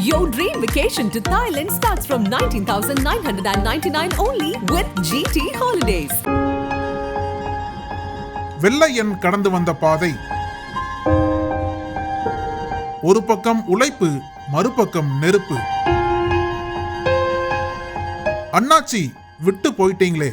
Your dream vacation to Thailand starts from 19,999 only with GT Holidays. வெள்ளையன் கடந்து வந்த பாதை. ஒரு பக்கம் உழைப்பு மறுபக்கம் நெருப்பு. அண்ணாச்சி விட்டு போயிட்டீங்களே.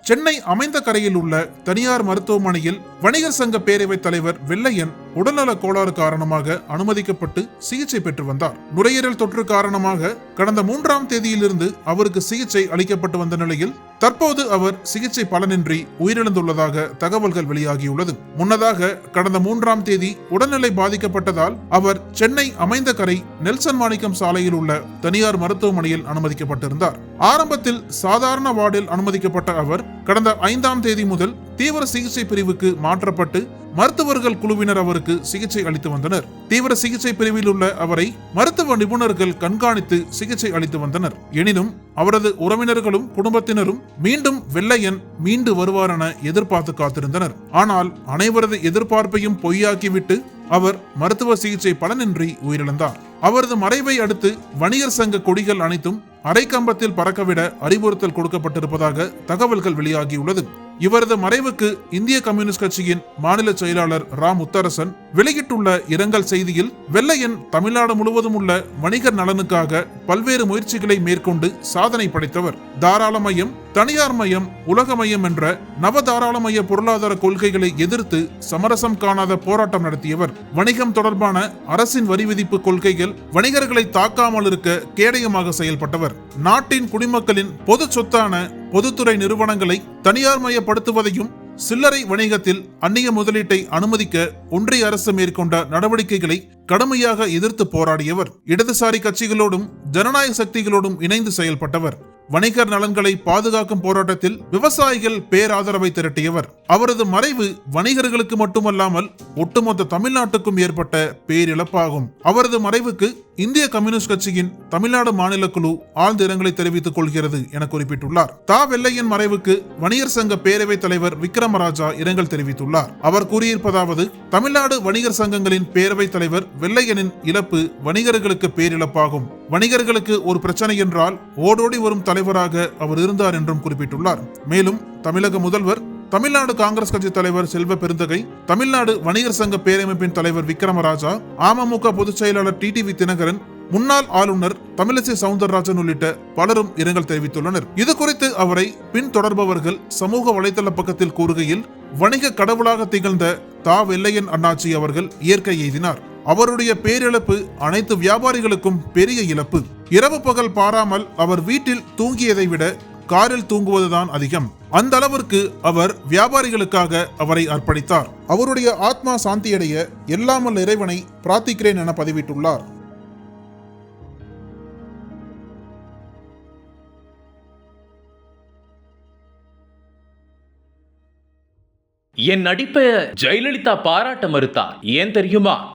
சென்னை அமைந்த கரையில் உள்ள தனியார் மருத்துவமனையில் வணிகர் சங்க பேரவைத் தலைவர் வெள்ளையன் உடல்நல கோளாறு காரணமாக அனுமதிக்கப்பட்டு சிகிச்சை பெற்று வந்தார். நுரையீரல் தொற்று காரணமாக கடந்த மூன்றாம் தேதியிலிருந்து அவருக்கு சிகிச்சை அளிக்கப்பட்டு வந்த நிலையில் தற்போது அவர் சிகிச்சை பலனின்றி உயிரிழந்துள்ளதாக தகவல்கள் வெளியாகியுள்ளது. முன்னதாக கடந்த மூன்றாம் தேதி உடல்நிலை பாதிக்கப்பட்டதால் அவர் சென்னை அமைந்த கரை நெல்சன் மாணிக்கம் சாலையில் உள்ள தனியார் மருத்துவமனையில் அனுமதிக்கப்பட்டிருந்தார். ஆரம்பத்தில் சாதாரண வார்டில் அனுமதிக்கப்பட்ட அவர் கடந்த ஐந்தாம் தேதி முதல் தீவிர சிகிச்சை பிரிவுக்கு மாற்றப்பட்டு மருத்துவர்கள் குழுவினர் அவருக்கு சிகிச்சை அளித்து வந்தனர். தீவிர சிகிச்சை பிரிவில் உள்ள அவரை மருத்துவ நிபுணர்கள் கண்காணித்து சிகிச்சை அளித்து வந்தனர். எனினும் அவரது உறவினர்களும் குடும்பத்தினரும் மீண்டும் வெள்ளையன் மீண்டு வருவார் என எதிர்பார்த்து காத்திருந்தனர். ஆனால் அனைவரது எதிர்பார்ப்பையும் பொய்யாக்கிவிட்டு அவர் மருத்துவ சிகிச்சை பலனின்றி உயிரிழந்தார். அவரது மறைவை அடுத்து வணிகர் சங்க கொடிகள் அனைத்தும் அரைக்கம்பத்தில் பறக்கவிட அறிவுறுத்தல் கொடுக்கப்பட்டிருப்பதாக தகவல்கள் வெளியாகியுள்ளது. இவரது மறைவுக்கு இந்திய கம்யூனிஸ்ட் கட்சியின் மாநில செயலாளர் ரா. முத்தரசன் வெளியிட்டுள்ள இரங்கல் செய்தியில் வெள்ளையன் தமிழ்நாடு முழுவதும் உள்ள வணிகர் நலனுக்காக பல்வேறு முயற்சிகளை மேற்கொண்டு சாதனை படைத்தவர். தாராளமயம் தனியார் மயம் உலகமயம் என்ற நவதாராளமய பொருளாதார கொள்கைகளை எதிர்த்து சமரசம் காணாத போராட்டம் நடத்தியவர். வணிகம் தொடர்பான அரசின் வரி விதிப்பு கொள்கைகள் வணிகர்களை தாக்காமல் இருக்க கேடயமாக செயல்பட்டவர். நாட்டின் குடிமக்களின் பொது சொத்தான பொதுத்துறை நிறுவனங்களை தனியார் மயப்படுத்துவதையும் சில்லறை வணிகத்தில் அந்நிய முதலீட்டை அனுமதிக்க ஒன்றிய அரசு மேற்கொண்ட நடவடிக்கைகளை கடுமையாக எதிர்த்து போராடியவர். இடதுசாரி கட்சிகளோடும் ஜனநாயக சக்திகளோடும் இணைந்து செயல்பட்டவர். வணிகர் நலன்களை பாதுகாக்கும் போராட்டத்தில் விவசாயிகள் பேராதரவை திரட்டியவர். அவரது மறைவு வணிகர்களுக்கு மட்டுமல்லாமல் ஒட்டுமொத்த தமிழ்நாட்டுக்கும் ஏற்பட்ட பேரிழப்பாகும். அவரது மறைவுக்கு இந்திய கம்யூனிஸ்ட் கட்சியின் தமிழ்நாடு மாநில குழு ஆழ்ந்த இரங்கலை தெரிவித்துக் கொள்கிறது என குறிப்பிட்டுள்ளார். தா. வெள்ளையன் மறைவுக்கு வணிகர் சங்க பேரவைத் தலைவர் விக்ரமராஜா இரங்கல் தெரிவித்துள்ளார். அவர் கூறியிருப்பதாவது தமிழ்நாடு வணிகர் சங்கங்களின் பேரவைத் தலைவர் வெள்ளையனின் இழப்பு வணிகர்களுக்கு பேரிழப்பாகும். வணிகர்களுக்கு ஒரு பிரச்சனை என்றால் ஓடோடி வரும் தலைவராக அவர் இருந்தார் என்றும் குறிப்பிட்டுள்ளார். மேலும் தமிழக முதல்வர் தமிழ்நாடு காங்கிரஸ் கட்சி தலைவர் செல்வ பெருந்தகை தமிழ்நாடு வணிகர் சங்க பேரமைப்பின் தலைவர் விக்ரமராஜா அமமுக பொதுச் செயலாளர் டிடிவி தினகரன் முன்னாள் ஆளுநர் தமிழிசை சவுந்தரராஜன் உள்ளிட்ட பலரும் இரங்கல் தெரிவித்துள்ளனர். இது குறித்து அவரை பின்தொடர்பவர்கள் சமூக வலைதள பக்கத்தில் கூறுகையில் வணிக கடவுளாக திகழ்ந்த தா வெள்ளையன் அண்ணாச்சி அவர்கள் இயற்கை எய்தினார். அவருடைய பேரிழப்பு அனைத்து வியாபாரிகளுக்கும் பெரிய இழப்பு. இரவு பகல் பாராமல் அவர் வீட்டில் தூங்கியதை விட காரில் தூங்குவதுதான் அதிகம். அந்த அளவிற்கு அவர் வியாபாரிகளுக்காக அவரை அர்ப்பணித்தார். அவருடைய ஆத்மா சாந்தியடைய எல்லாமல் இறைவனை பிரார்த்திக்கிறேன் என பதிவிட்டுள்ளார். என் நடிப்பை ஜெயலலிதா பாராட்ட மறுத்தார். ஏன் தெரியுமா?